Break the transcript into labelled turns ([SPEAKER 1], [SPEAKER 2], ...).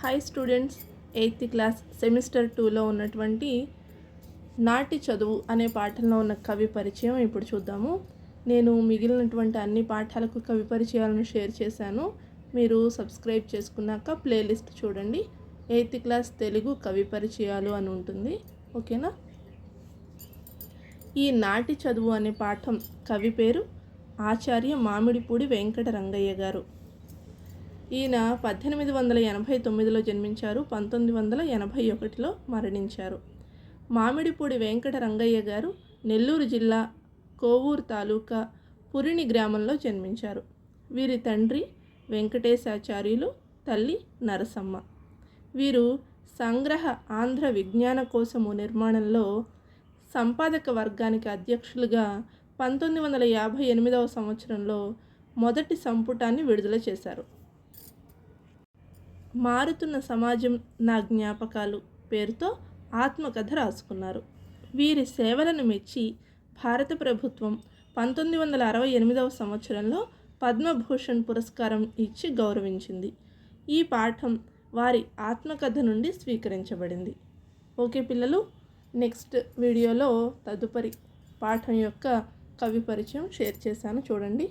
[SPEAKER 1] Hi students eighth class semester టూలో ఉన్నటువంటి నాటి చదువు అనే పాఠంలో ఉన్న కవి పరిచయం ఇప్పుడు చూద్దాము. నేను మిగిలినటువంటి అన్ని పాఠాలకు కవి పరిచయాలను షేర్ చేశాను. మీరు సబ్స్క్రైబ్ చేసుకున్నాక ప్లేలిస్ట్ చూడండి. ఎయిత్ క్లాస్ తెలుగు కవి పరిచయాలు అని ఉంటుంది. ఓకేనా ఈ నాటి చదువు అనే పాఠం కవి పేరు ఆచార్య మామిడిపూడి వెంకట రంగయ్య గారు. ఈయన పద్దెనిమిది వందల ఎనభై తొమ్మిదిలో జన్మించారు పంతొమ్మిది వందల ఎనభై ఒకటిలో మరణించారు. మామిడిపూడి వెంకట రంగయ్య గారు నెల్లూరు జిల్లా కోవూరు తాలూకా పురిణి గ్రామంలో జన్మించారు. వీరి తండ్రి వెంకటేశాచార్యులు తల్లి నరసమ్మ. వీరు సంగ్రహ ఆంధ్ర విజ్ఞాన కోశము నిర్మాణంలో సంపాదక వర్గానికి అధ్యక్షులుగా పంతొమ్మిది వందల యాభై ఎనిమిదవ సంవత్సరంలో మొదటి సంపుటాన్ని విడుదల చేశారు. మారుతున్న సమాజం నా జ్ఞాపకాలు పేరుతో ఆత్మకథ రాసుకున్నారు. వీరి సేవలను మెచ్చి భారత ప్రభుత్వం పంతొమ్మిది వందల అరవై ఎనిమిదవ సంవత్సరంలో పద్మభూషణ్ పురస్కారం ఇచ్చి గౌరవించింది. ఈ పాఠం వారి ఆత్మకథ నుండి స్వీకరించబడింది. ఓకే పిల్లలు నెక్స్ట్ వీడియోలో తదుపరి పాఠం యొక్క కవి పరిచయం షేర్ చేశాను. చూడండి.